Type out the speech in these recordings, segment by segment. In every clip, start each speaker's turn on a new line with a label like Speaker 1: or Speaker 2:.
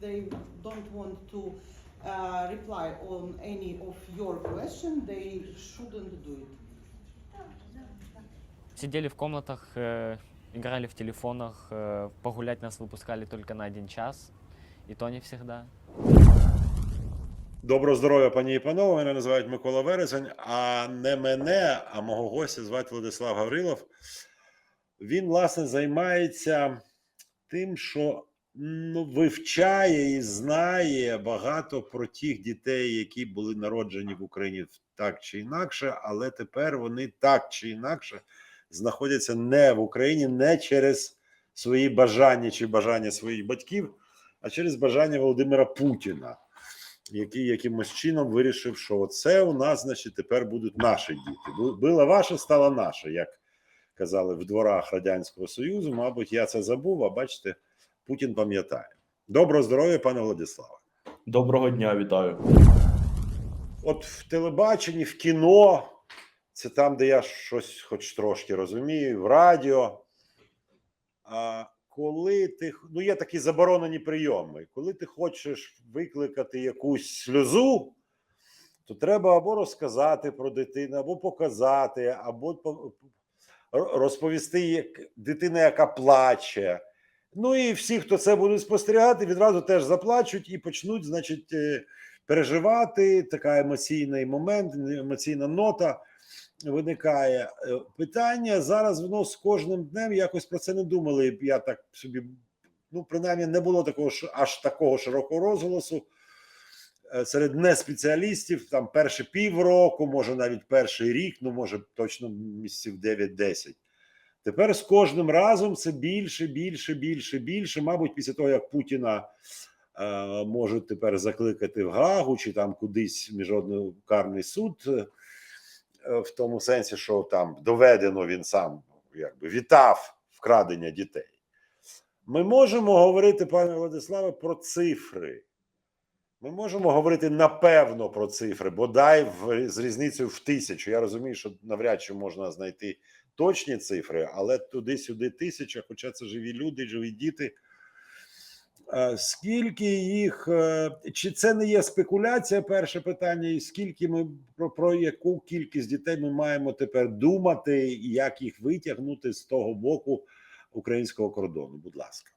Speaker 1: they don't want to uh, reply on any of your question, they shouldn't do it.
Speaker 2: Сидели в комнатах, э, играли в телефонах, э, погулять нас выпускали только на один час, и то не всегда.
Speaker 3: Доброго здоров'я, пані і панове. Мене називають Микола Вересень, а не мене, а мого гостя звати Владислав Гаврилов. Він, власне, займається тим, що ну, вивчає і знає багато про тих дітей, які були народжені в Україні так чи інакше, але тепер вони так чи інакше знаходяться не в Україні не через свої бажання чи бажання своїх батьків, а через бажання Володимира Путіна який якимось чином вирішив, що це у нас, значить, тепер будуть наші діти. Бу- Було ваше, стало наше, як казали в дворах Радянського Союзу. Мабуть, я це забув, а бачите, Путін пам'ятає. Доброго здоров'я, пане Владиславе.
Speaker 4: Доброго дня, вітаю.
Speaker 3: От в телебаченні, в кіно, це там, де я щось хоч трошки розумію, в радіо. А коли ти ну є такі заборонені прийоми, коли ти хочеш викликати якусь сльозу, то треба або розказати про дитину, або показати, або по- розповісти як дитина, яка плаче. Ну і всі, хто це буде спостерігати, відразу теж заплачуть і почнуть, значить, е, переживати. Така емоційний момент, емоційна нота виникає. Е, Питання зараз воно з кожним днем якось про це не думали. Я так собі, ну, принаймні, не було такого ж аж такого широкого розголосу. Е, Серед неспеціалістів там перші півроку, може навіть перший рік, ну може точно місяців 9-10. Тепер з кожним разом це більше, більше, більше, більше. Мабуть, після того, як Путіна е, можуть тепер закликати в Гагу чи там кудись міжнародний карний суд, е, в тому сенсі, що там доведено він сам якби вітав вкрадення дітей. Ми можемо говорити, пане Владиславе, про цифри. Ми можемо говорити напевно про цифри, бодай в, з різницею в тисячу. Я розумію, що навряд чи можна знайти точні цифри, але туди-сюди тисяча, хоча це живі люди, живі діти. Е, Скільки їх, е, чи це не є спекуляція? Перше питання, і скільки ми про, про яку кількість дітей ми маємо тепер думати, як їх витягнути з того боку українського кордону? Будь ласка.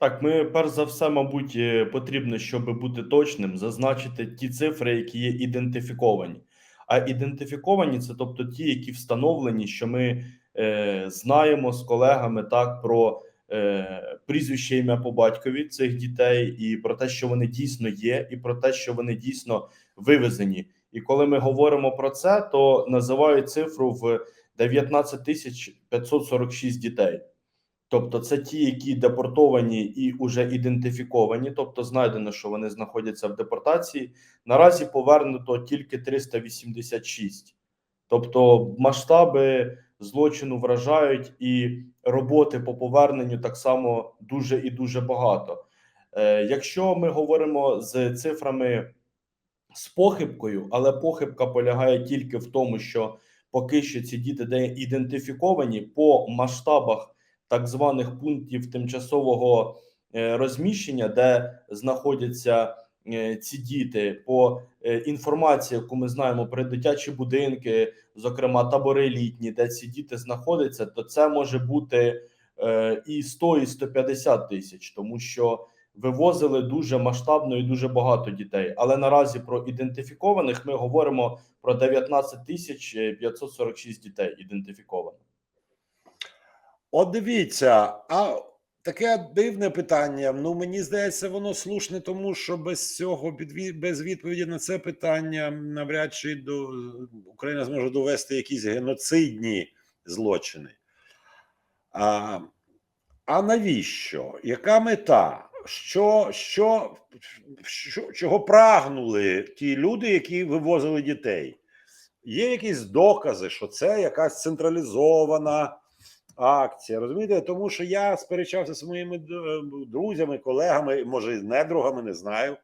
Speaker 4: Так, ми перш за все, мабуть, е, потрібно, щоб бути точним, зазначити ті цифри, які є ідентифіковані. А ідентифіковані це тобто ті, які встановлені, що ми е, знаємо з колегами так про е, прізвище ім'я по батькові цих дітей, і про те, що вони дійсно є, і про те, що вони дійсно вивезені. І коли ми говоримо про це, то називають цифру в 19 тисяч 546 дітей. Тобто, це ті, які депортовані і вже ідентифіковані, тобто знайдено, що вони знаходяться в депортації. Наразі повернуто тільки 386. Тобто, масштаби злочину вражають, і роботи по поверненню так само дуже і дуже багато. Е, якщо ми говоримо з цифрами з похибкою, але похибка полягає тільки в тому, що поки що ці діти де ідентифіковані по масштабах так званих пунктів тимчасового е, розміщення, де знаходяться е, ці діти, по е, інформації, яку ми знаємо про дитячі будинки, зокрема табори літні, де ці діти знаходяться, то це може бути і 100, і 150 тисяч, тому що вивозили дуже масштабно і дуже багато дітей. Але наразі про ідентифікованих ми говоримо про 19 тисяч 546 дітей ідентифікованих.
Speaker 3: От дивіться, а таке дивне питання. Ну мені здається, воно слушне, тому що без цього без відповіді на це питання навряд чи до Україна зможе довести якісь геноцидні злочини. А, а навіщо? Яка мета? Що, що, що, чого прагнули ті люди, які вивозили дітей? Є якісь докази, що це якась централізована акція. Розумієте, тому що я сперечався з моїми е, друзями, колегами, може, недругами, не знаю,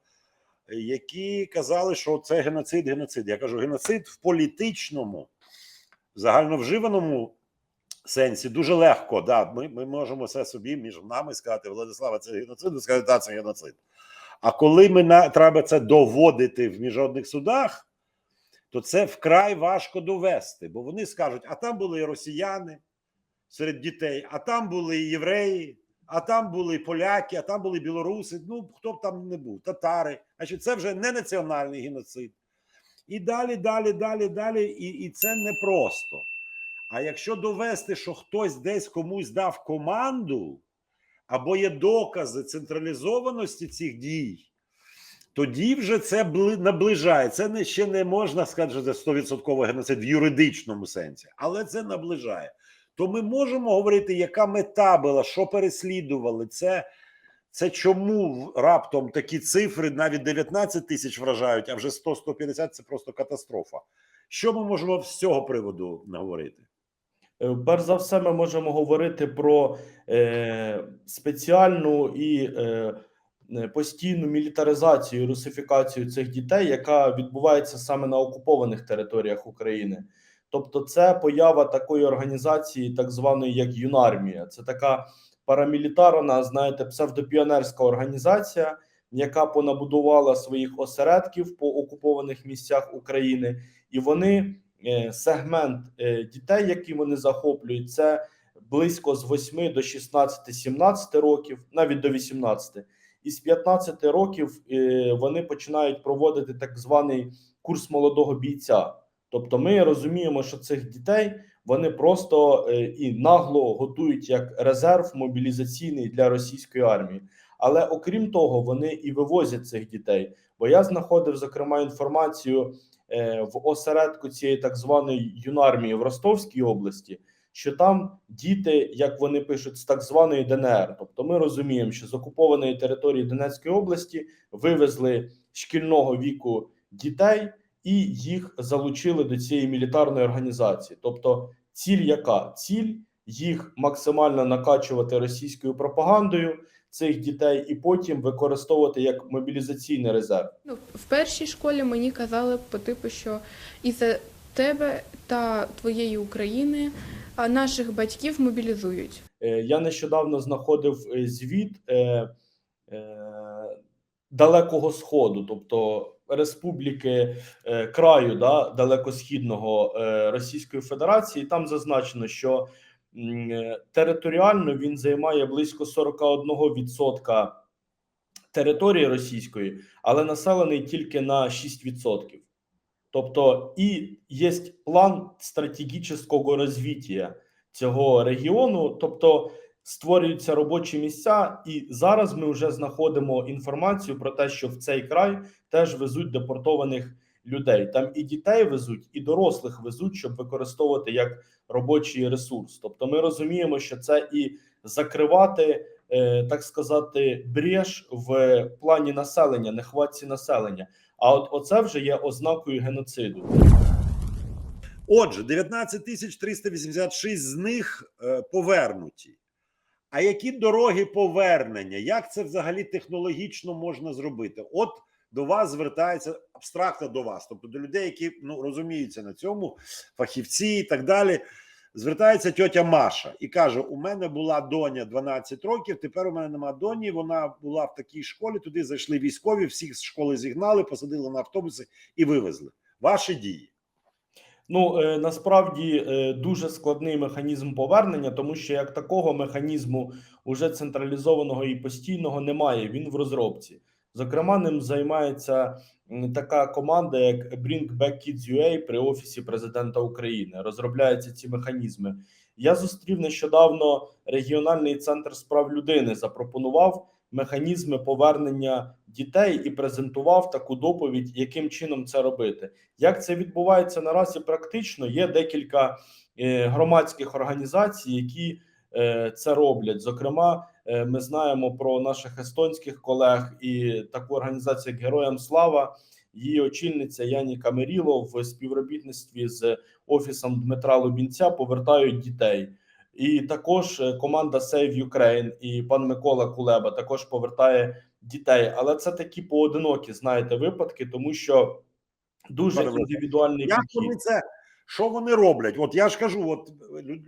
Speaker 3: які казали, що це геноцид, геноцид. Я кажу, геноцид в політичному, загальновживаному сенсі дуже легко. Да, ми, ми можемо це собі між нами сказати, Владислава, це геноцид, ви скажете, так, це геноцид. А коли ми на треба це доводити в міжнародних судах, то це вкрай важко довести, бо вони скажуть: а там були і росіяни серед дітей, а там були євреї, а там були поляки, а там були білоруси. Ну хто б там не був, татари. Значить, це вже не національний геноцид. І далі, далі, далі, далі. І, і це непросто. А якщо довести, що хтось десь комусь дав команду, або є докази централізованості цих дій, тоді вже це бли- наближає. Це не ще не можна сказати, що це 100% геноцид в юридичному сенсі, але це наближає. То ми можемо говорити, яка мета була, що переслідували. Це, це чому раптом такі цифри навіть 19 тисяч вражають, а вже 100-150 це просто катастрофа. Що ми можемо з цього приводу наговорити?
Speaker 4: Е, Перш за все, ми можемо говорити про е, спеціальну і е, постійну мілітаризацію і русифікацію цих дітей, яка відбувається саме на окупованих територіях України. Тобто, це поява такої організації, так званої як ЮНАРМІЯ. Це така парамілітарна, знаєте, псевдопіонерська організація, яка понабудувала своїх осередків по окупованих місцях України, і вони е, сегмент е, дітей, які вони захоплюють, це близько з 8 до 16-17 років, навіть до 18. І з 15 років е, вони починають проводити так званий курс молодого бійця. Тобто, ми розуміємо, що цих дітей вони просто е, і нагло готують як резерв мобілізаційний для російської армії. Але окрім того, вони і вивозять цих дітей. Бо я знаходив зокрема інформацію е, в осередку цієї так званої юнармії в Ростовській області, що там діти, як вони пишуть, з так званої ДНР. Тобто, ми розуміємо, що з окупованої території Донецької області вивезли шкільного віку дітей і їх залучили до цієї мілітарної організації. Тобто, ціль яка? Ціль їх максимально накачувати російською пропагандою цих дітей і потім використовувати як мобілізаційний резерв.
Speaker 5: Ну, в першій школі мені казали по типу, що із-за тебе та твоєї України наших батьків мобілізують.
Speaker 4: Е, Я нещодавно знаходив е, звіт е, е, Далекого Сходу, тобто республіки е, краю да, далекосхідного е, Російської Федерації. Там зазначено, що е, територіально він займає близько 41% території російської, але населений тільки на 6%. Тобто, і є план стратегічного розвиття цього регіону, тобто створюються робочі місця, і зараз ми вже знаходимо інформацію про те, що в цей край теж везуть депортованих людей. Там і дітей везуть, і дорослих везуть, щоб використовувати як робочий ресурс. Тобто, ми розуміємо, що це і закривати, е, так сказати, брєш в плані населення, нехватці населення. А от оце вже є ознакою геноциду.
Speaker 3: Отже, 19 тисяч 386 з них е, повернуті. А які дороги повернення? Як це взагалі технологічно можна зробити? От до вас звертається абстрактно до вас, тобто до людей, які ну розуміються на цьому, фахівці і так далі. Звертається тьотя Маша і каже: У мене була доня 12 років. Тепер у мене нема доні. Вона була в такій школі. Туди зайшли військові, всіх з школи зігнали, посадили на автобуси і вивезли. Ваші дії.
Speaker 4: Ну е, насправді е, дуже складний механізм повернення, тому що як такого механізму уже централізованого і постійного немає. Він в розробці. Зокрема, ним займається така команда, як Bring Back Kids UA при офісі президента України. Розробляються ці механізми. Я зустрів нещодавно регіональний центр справ людини. Запропонував механізми повернення дітей і презентував таку доповідь, яким чином це робити. Як це відбувається наразі практично? Є декілька е, громадських організацій, які е, це роблять. Зокрема, е, ми знаємо про наших естонських колег і таку організацію, як Героям Слава. Її очільниця Яні Камеріло в співробітництві з офісом Дмитра Лубінця повертають дітей. І також е, команда Save Ukraine і пан Микола Кулеба також повертає дітей. Але це такі поодинокі, знаєте, випадки, тому що дуже
Speaker 3: Пане
Speaker 4: індивідуальний
Speaker 3: Як
Speaker 4: підхід.
Speaker 3: вони це? Що вони роблять? От я ж кажу, от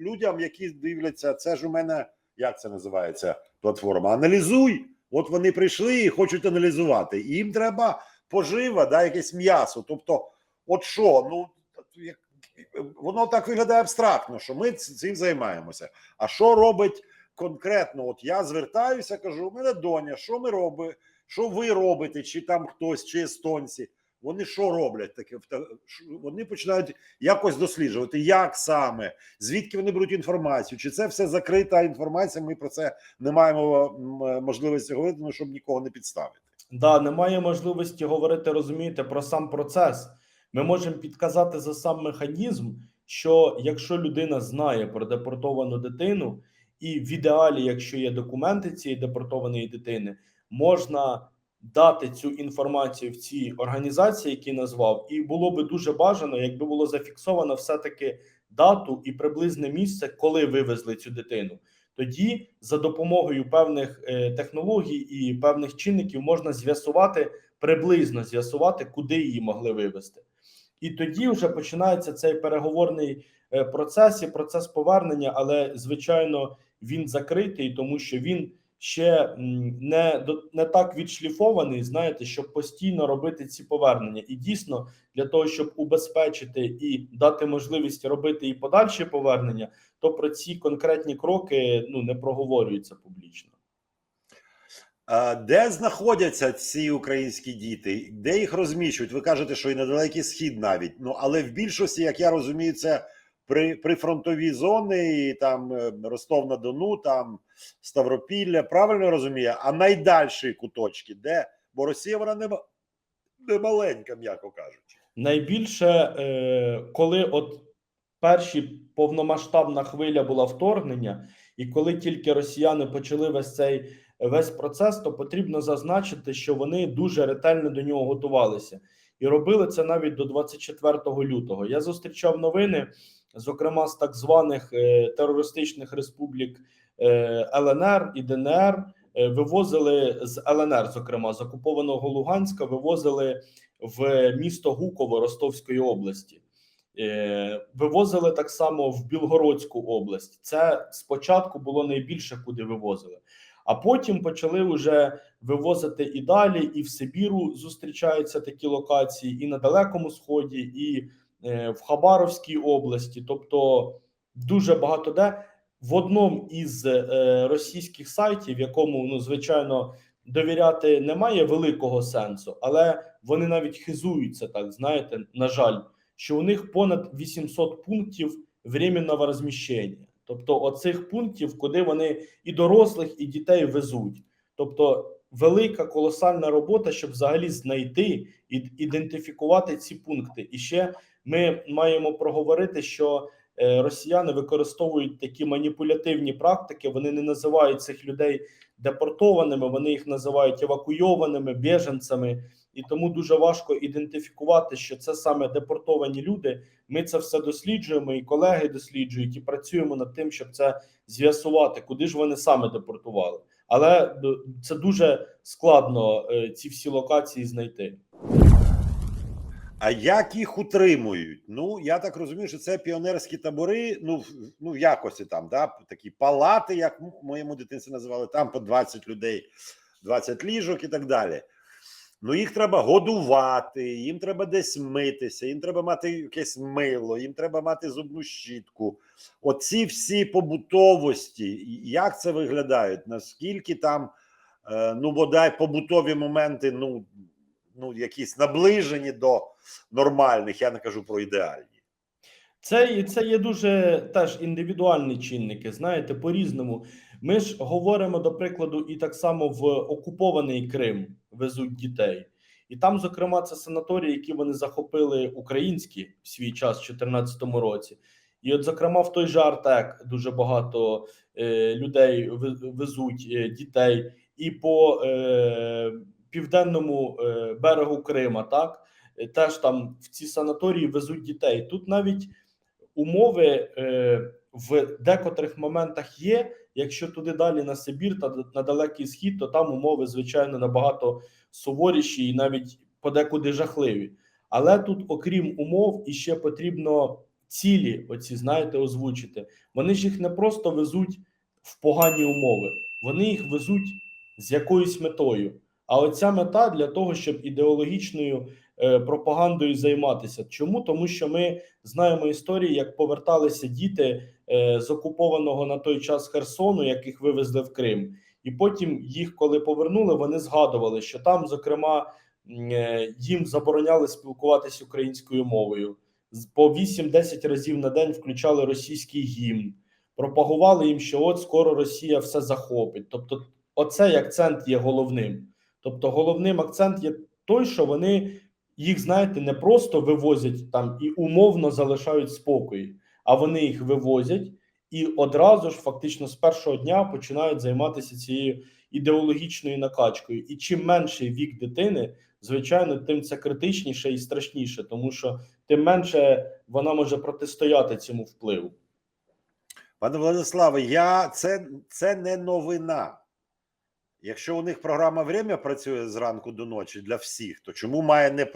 Speaker 3: людям, які дивляться, це ж у мене як це називається платформа? Аналізуй От вони прийшли і хочуть аналізувати. І їм треба пожива, да, якесь м'ясо. Тобто, от що, ну як воно так виглядає абстрактно, що ми цим займаємося. А що робить конкретно? От я звертаюся, кажу: у мене доня, що ми робимо? Що ви робите? Чи там хтось, чи естонці? Вони що роблять таке? Вони починають якось досліджувати, як саме, звідки вони беруть інформацію, чи це все закрита інформація. Ми про це не маємо можливості говорити, ну, щоб нікого не підставити.
Speaker 4: Да, немає можливості говорити, розумієте, про сам процес. Ми можемо підказати за сам механізм, що якщо людина знає про депортовану дитину, і в ідеалі, якщо є документи цієї депортованої дитини, можна дати цю інформацію в ці організації, які назвав, і було би дуже бажано, якби було зафіксовано все-таки дату і приблизне місце, коли вивезли цю дитину. Тоді за допомогою певних е, технологій і певних чинників можна з'ясувати приблизно з'ясувати, куди її могли вивезти. І тоді вже починається цей переговорний е, процес і процес повернення, але звичайно він закритий, тому що він ще не не так відшліфований, знаєте, щоб постійно робити ці повернення. І дійсно, для того, щоб убезпечити і дати можливість робити і подальші повернення, то про ці конкретні кроки ну не проговорюються публічно.
Speaker 3: Де знаходяться ці українські діти? Де їх розміщують? Ви кажете, що і на далекий схід навіть. Ну але в більшості, як я розумію, це при прифронтові зони, і там е, Ростов на Дону, там Ставропілля. Правильно розумію? А найдальші куточки, де? Бо Росія вона не, не маленька, м'яко кажучи.
Speaker 4: Найбільше, е, коли от перші повномасштабна хвиля була вторгнення, і коли тільки росіяни почали весь цей весь процес, то потрібно зазначити, що вони дуже ретельно до нього готувалися і робили це навіть до 24 лютого. Я зустрічав новини, зокрема з так званих е, терористичних республік е, ЛНР і ДНР. е, Вивозили з ЛНР, зокрема з окупованого Луганська, вивозили в місто Гуково Ростовської області. Вивозили так само в Білгородську область. Це спочатку було найбільше, куди вивозили. А потім почали вже вивозити і далі, і в Сибіру зустрічаються такі локації, і на Далекому Сході, і е, в Хабаровській області. Тобто дуже багато де в одному із е, російських сайтів, якому ну звичайно довіряти немає великого сенсу, але вони навіть хизуються так. Знаєте, на жаль, що у них понад 800 пунктів временного розміщення. Тобто, оцих пунктів, куди вони і дорослих, і дітей везуть. Тобто, велика колосальна робота, щоб взагалі знайти і ідентифікувати ці пункти. І ще ми маємо проговорити, що е, росіяни використовують такі маніпулятивні практики. Вони не називають цих людей депортованими, вони їх називають евакуйованими біженцями. І тому дуже важко ідентифікувати, що це саме депортовані люди. Ми це все досліджуємо, і колеги досліджують, і працюємо над тим, щоб це з'ясувати, куди ж вони саме депортували. Але е, це дуже складно е, ці всі локації знайти.
Speaker 3: А як їх утримують? Ну я так розумію, що це піонерські табори. Ну ну в якості там, да, такі палати, як моєму дитинстві називали, там по 20 людей, 20 ліжок і так далі. Ну їх треба годувати, їм треба десь митися, їм треба мати якесь мило, їм треба мати зубну щітку. Оці всі побутовості, як це виглядають? Наскільки там, е, ну бодай побутові моменти, ну, ну якісь наближені до нормальних, я не кажу про ідеальні.
Speaker 4: Це, це є дуже теж індивідуальні чинники. Знаєте, по-різному. Ми ж говоримо, до прикладу, і так само в окупований Крим везуть дітей. І там, зокрема, це санаторії, які вони захопили українські в свій час, в 2014 році. І, от, зокрема, в той же Артек дуже багато е, людей везуть е, дітей, і по е, південному е, берегу Крима, так е, теж там в ці санаторії везуть дітей. Тут навіть умови е, в декотрих моментах є. Якщо туди далі на Сибір та на далекий схід, то там умови, звичайно, набагато суворіші і навіть подекуди жахливі. Але тут, окрім умов, іще потрібно цілі, оці знаєте, озвучити. Вони ж їх не просто везуть в погані умови, вони їх везуть з якоюсь метою. А оця мета для того, щоб ідеологічною е, пропагандою займатися. Чому? Тому що ми знаємо історії, як поверталися діти з окупованого на той час Херсону, яких вивезли в Крим, і потім їх, коли повернули, вони згадували, що там, зокрема, е, їм забороняли спілкуватися українською мовою. По 8-10 разів на день включали російський гімн, пропагували їм, що от скоро Росія все захопить. Тобто, оцей акцент є головним. Тобто, головним акцент є той, що вони їх, знаєте, не просто вивозять там і умовно залишають спокій, а вони їх вивозять і одразу ж, фактично, з першого дня починають займатися цією ідеологічною накачкою. І чим менший вік дитини, звичайно, тим це критичніше і страшніше, тому що тим менше вона може протистояти цьому впливу.
Speaker 3: Пане Владиславе, я це, це не новина. Якщо у них програма «Время» працює зранку до ночі для всіх, то чому має не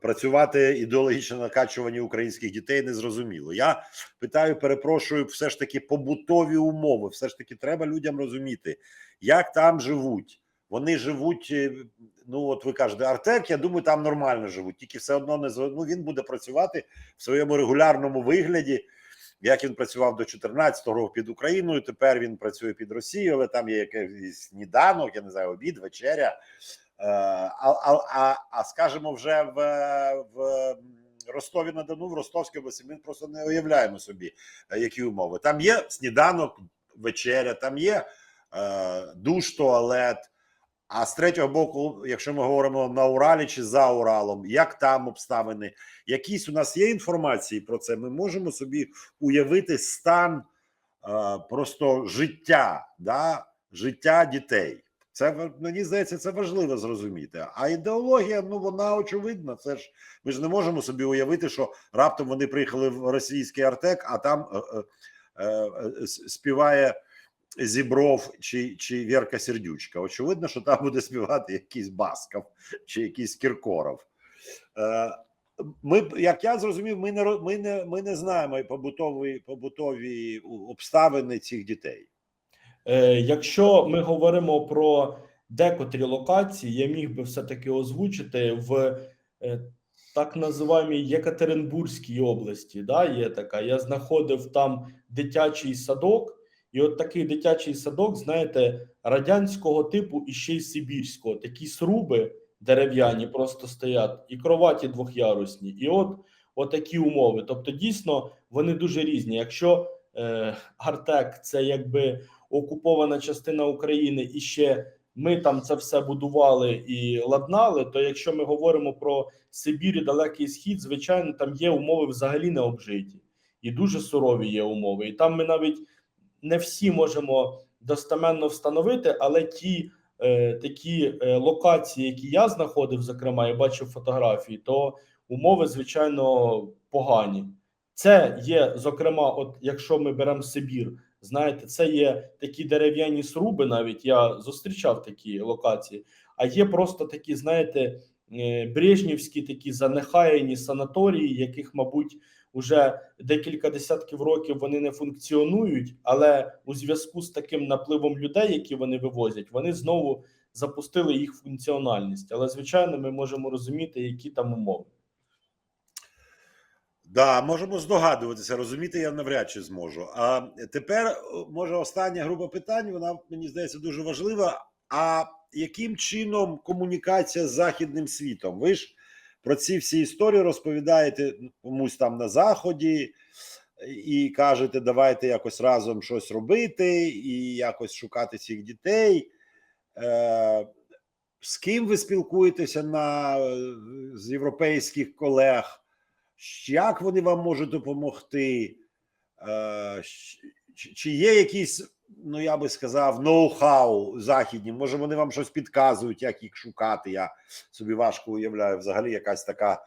Speaker 3: працювати ідеологічне накачування українських дітей? Незрозуміло. Я питаю, перепрошую, все ж таки побутові умови. Все ж таки, треба людям розуміти, як там живуть. Вони живуть. е, Ну, от ви кажете, Артек, я думаю, там нормально живуть, тільки все одно не ну, він буде працювати в своєму регулярному вигляді як він працював до 14-го року під Україною. Тепер він працює під Росією, але там є якийсь сніданок, я не знаю, обід, вечеря. Е, А, а, а, скажімо, вже в, в Ростові на Дону, в Ростовській області, ми просто не уявляємо собі, е, які умови. Там є сніданок, вечеря, там є е, душ, туалет. А з третього боку, якщо ми говоримо на Уралі чи за Уралом, як там обставини, якісь у нас є інформації про це, ми можемо собі уявити стан е, просто життя, да, життя дітей. Це мені здається, це важливо зрозуміти. А ідеологія, ну вона очевидна. Це ж ми ж не можемо собі уявити, що раптом вони приїхали в російський Артек, а там е, е, е, співає Зібров чи, чи Вірка Сердючка. Очевидно, що там буде співати якийсь Басков чи якийсь Кіркоров. Е, ми, як я зрозумів, ми не ми не, ми не знаємо побутові, побутові обставини цих дітей.
Speaker 4: Е, якщо ми говоримо про декотрі локації, я міг би все-таки озвучити в е, так називаємій Єкатеринбурзькій області. Да, є така. Я знаходив там дитячий садок, і от такий дитячий садок, знаєте, радянського типу і ще й сибірського. Такі сруби дерев'яні просто стоять, і кроваті двохярусні. І от, от такі умови. Тобто, дійсно, вони дуже різні. Якщо е, Артек це якби окупована частина України, і ще ми там це все будували і ладнали. То якщо ми говоримо про Сибір і Далекий Схід, звичайно, там є умови взагалі не обжиті, і дуже сурові є умови. І там ми навіть не всі можемо достеменно встановити, але ті е, такі е, локації, які я знаходив, зокрема, я бачив фотографії, то умови, звичайно, погані. Це є, зокрема, от якщо ми беремо Сибір, знаєте, це є такі дерев'яні сруби. Навіть я зустрічав такі локації. А є просто такі, знаєте, е, брежнівські такі занехаяні санаторії, яких, мабуть, уже декілька десятків років вони не функціонують, але у зв'язку з таким напливом людей, які вони вивозять, вони знову запустили їх функціональність. Але звичайно, ми можемо розуміти, які там умови.
Speaker 3: Да, можемо здогадуватися, розуміти я навряд чи зможу. А тепер, е, може, остання група питань, вона мені здається дуже важлива. А яким чином комунікація з західним світом? Ви ж про ці всі історії розповідаєте комусь там на заході і кажете, давайте якось разом щось робити і якось шукати цих дітей. Е, з ким ви спілкуєтеся на е, з європейських колег? Як вони вам можуть допомогти? Е, Чи є якісь, ну я би сказав, ноу-хау західні? Може, вони вам щось підказують, як їх шукати? Я собі важко уявляю. Взагалі, якась така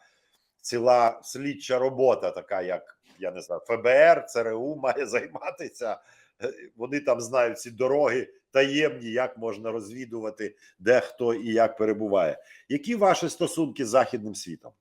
Speaker 3: ціла слідча робота, така як я не знаю, ФБР, ЦРУ має займатися. Е, Вони там знають ці дороги таємні, як можна розвідувати, де хто і як перебуває. Які ваші стосунки з західним світом?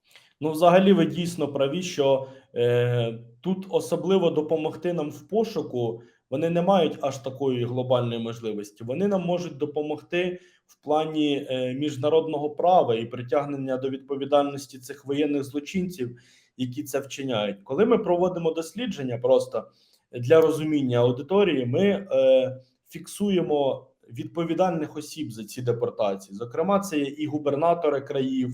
Speaker 4: Ну, взагалі, ви дійсно праві, що е, тут особливо допомогти нам в пошуку вони не мають аж такої глобальної можливості. Вони нам можуть допомогти в плані е, міжнародного права і притягнення до відповідальності цих воєнних злочинців, які це вчиняють. Коли ми проводимо дослідження, просто для розуміння аудиторії, ми е, фіксуємо відповідальних осіб за ці депортації. Зокрема, це є і губернатори країв,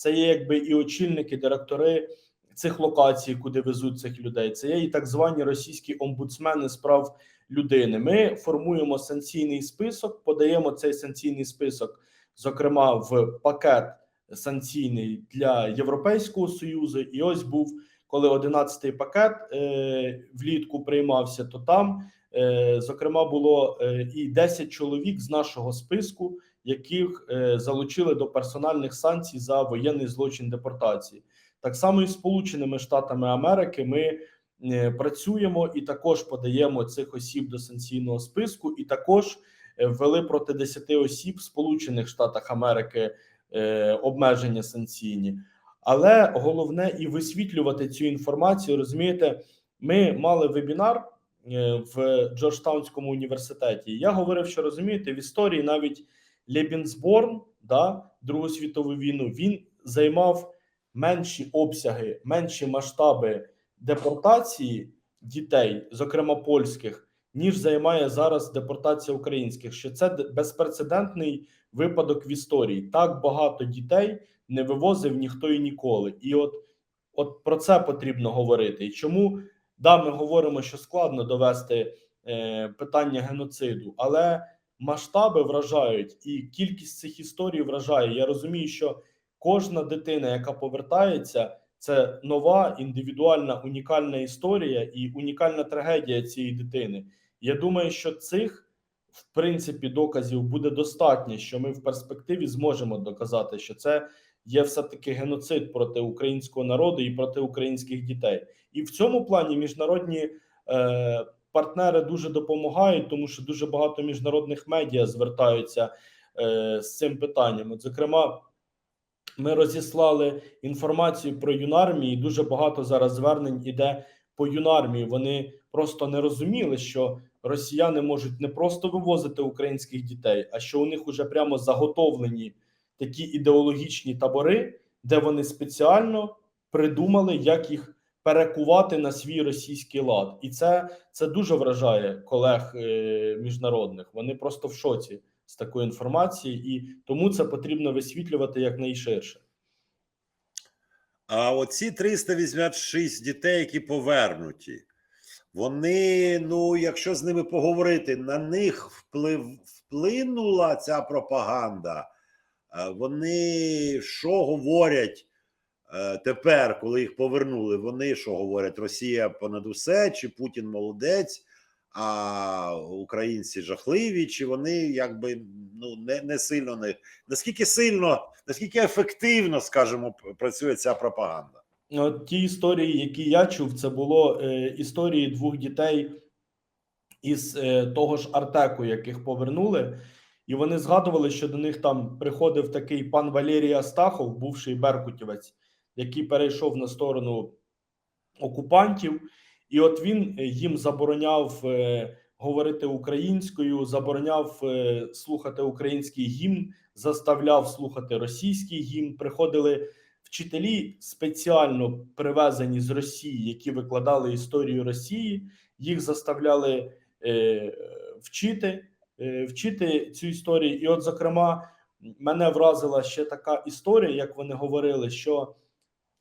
Speaker 4: це є якби і очільники, директори цих локацій, куди везуть цих людей. Це є і так звані російські омбудсмени з прав людини. Ми формуємо санкційний список, подаємо цей санкційний список, зокрема в пакет санкційний для Європейського союзу. І ось був коли 11-й пакет е, влітку приймався, то там, е, зокрема, було е, і 10 чоловік з нашого списку, яких е, залучили до персональних санкцій за воєнний злочин депортації. Так само і Сполученими Штатами Америки ми е, працюємо і також подаємо цих осіб до санкційного списку, і також е, ввели проти 10 осіб в Сполучених Штатах Америки обмеження санкційні. Але головне і висвітлювати цю інформацію. Розумієте, ми мали вебінар в Джорджтаунському університеті. Я говорив, що розумієте, в історії навіть Лебінсборн, да, Другу світову війну, він займав менші обсяги, менші масштаби депортації дітей, зокрема польських, ніж займає зараз депортація українських. Що це безпрецедентний випадок в історії. Так багато дітей не вивозив ніхто і ніколи. І от, от про це потрібно говорити. І чому да, ми говоримо, що складно довести е, питання геноциду, але масштаби вражають, і кількість цих історій вражає. Я розумію, що кожна дитина, яка повертається, це нова індивідуальна унікальна історія і унікальна трагедія цієї дитини. Я думаю, що цих в принципі доказів буде достатньо, що ми в перспективі зможемо доказати, що це є все таки геноцид проти українського народу і проти українських дітей. І в цьому плані міжнародні е, партнери дуже допомагають, тому що дуже багато міжнародних медіа звертаються е, з цим питанням. От, зокрема, ми розіслали інформацію про юнармії. і Дуже багато зараз звернень іде по юнармії. Вони просто не розуміли, що росіяни можуть не просто вивозити українських дітей, а що у них уже прямо заготовлені такі ідеологічні табори, де вони спеціально придумали, як їх перекувати на свій російський лад, і це, це дуже вражає колег е, міжнародних. Вони просто в шоці з такої інформації, і тому це потрібно висвітлювати якнайширше.
Speaker 3: А оці 386 дітей, які повернуті, вони, ну, якщо з ними поговорити, на них вплив, вплинула ця пропаганда. Е, Вони що говорять тепер, коли їх повернули? Вони що говорять? Росія понад усе, чи Путін молодець, а українці жахливі, чи вони якби ну не, не сильно не наскільки сильно, наскільки ефективно, скажімо, працює ця пропаганда?
Speaker 4: От ті історії, які я чув, це було е, історії двох дітей із е, того ж Артеку, яких повернули, і вони згадували, що до них там приходив такий пан Валерій Астахов, бувший беркутівець, який перейшов на сторону окупантів, і от він е, їм забороняв е, говорити українською, забороняв е, слухати український гімн, заставляв слухати російський гімн. Приходили вчителі спеціально привезені з Росії, які викладали історію Росії, їх заставляли вчити, вчити цю історію. І, от, зокрема, мене вразила ще така історія, як вони говорили, що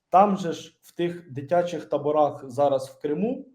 Speaker 4: там же ж в тих дитячих таборах зараз в Криму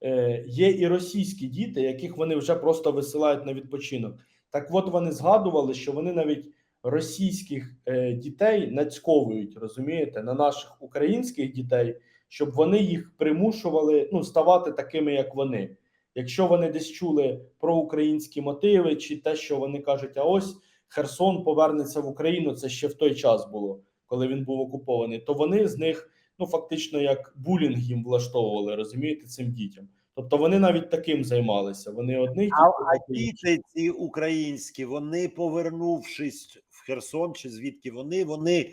Speaker 4: е, є і російські діти, яких вони вже просто висилають на відпочинок. Так от вони згадували, що вони навіть російських е, дітей нацьковують, розумієте, на наших українських дітей, щоб вони їх примушували ну, ставати такими, як вони. Якщо вони десь чули про українські мотиви, чи те, що вони кажуть, а ось Херсон повернеться в Україну, це ще в той час було, коли він був окупований, то вони з них ну фактично як булінг їм влаштовували, розумієте, цим дітям. Тобто вони навіть таким займалися. Вони одних
Speaker 3: А, а діти ці українські, вони повернувшись в Херсон чи звідки вони, вони,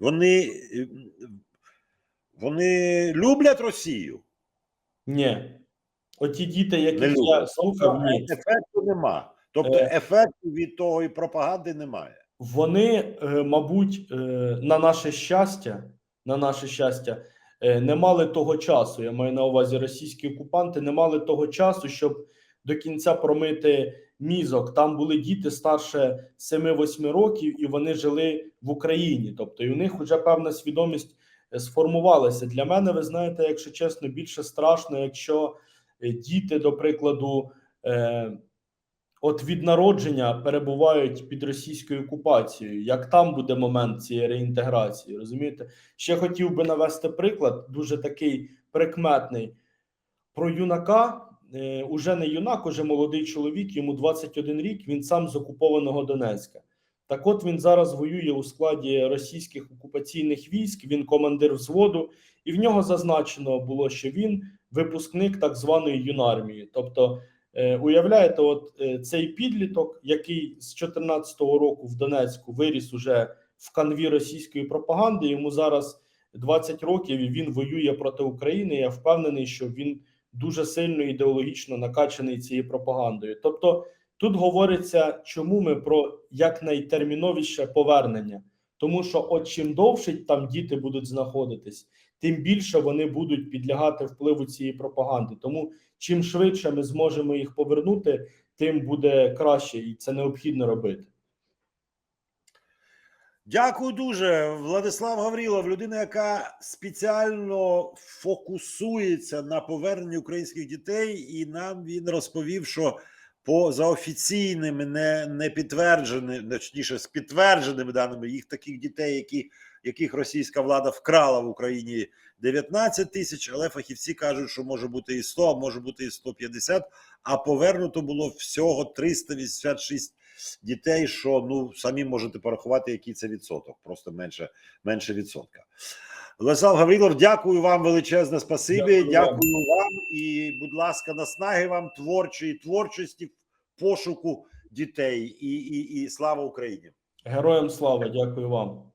Speaker 3: вони, е, вони люблять Росію.
Speaker 4: Ні. Оті діти,
Speaker 3: Не
Speaker 4: яких я слухав, ні.
Speaker 3: ефекту нема. Тобто
Speaker 4: Е.
Speaker 3: ефекту від того і пропаганди немає.
Speaker 4: Вони, е, мабуть, е, на наше щастя, на наше щастя, е, не мали того часу. Я маю на увазі російські окупанти, не мали того часу, щоб до кінця промити мізок. Там були діти старше 7-8 років, і вони жили в Україні. Тобто, і у них вже певна свідомість сформувалася. Для мене, ви знаєте, якщо чесно, більше страшно, якщо діти, до прикладу, от від народження перебувають під російською окупацією. Як там буде момент цієї реінтеграції? Розумієте? Ще хотів би навести приклад, дуже такий прикметний про юнака. Е, уже не юнак, уже молодий чоловік, йому 21 рік. Він сам з окупованого Донецька. Так, от він зараз воює у складі російських окупаційних військ. Він командир взводу, і в нього зазначено було, що він випускник так званої юнармії. Тобто, уявляєте, от е, цей підліток, який з 14-го року в Донецьку виріс уже в канві російської пропаганди. Йому зараз 20 років і він воює проти України. Я впевнений, що він дуже сильно ідеологічно накачаний цією пропагандою. Тобто, тут говориться, чому ми про якнайтерміновіше повернення, тому що от чим довше там діти будуть знаходитись, тим більше вони будуть підлягати впливу цієї пропаганди. Тому чим швидше ми зможемо їх повернути, тим буде краще, і це необхідно робити.
Speaker 3: Дякую дуже, Владислав Гаврилов, людина, яка спеціально фокусується на поверненні українських дітей, і нам він розповів, що по за офіційними, не, не підтвердженими, точніше, з підтвердженими даними, їх таких дітей, які, яких російська влада вкрала в Україні 19 тисяч, але фахівці кажуть, що може бути і 100, а може бути і 150, а повернуто було всього 386 дітей, що ну самі можете порахувати, який це відсоток, просто менше, менше відсотка. Владислав Гаврилов, дякую вам величезне спасибі.
Speaker 4: Дякую
Speaker 3: Дякую,
Speaker 4: вам.
Speaker 3: вам. і, будь ласка, наснаги вам творчої творчості в пошуку дітей і, і, і слава Україні.
Speaker 4: Героям слава, дякую вам.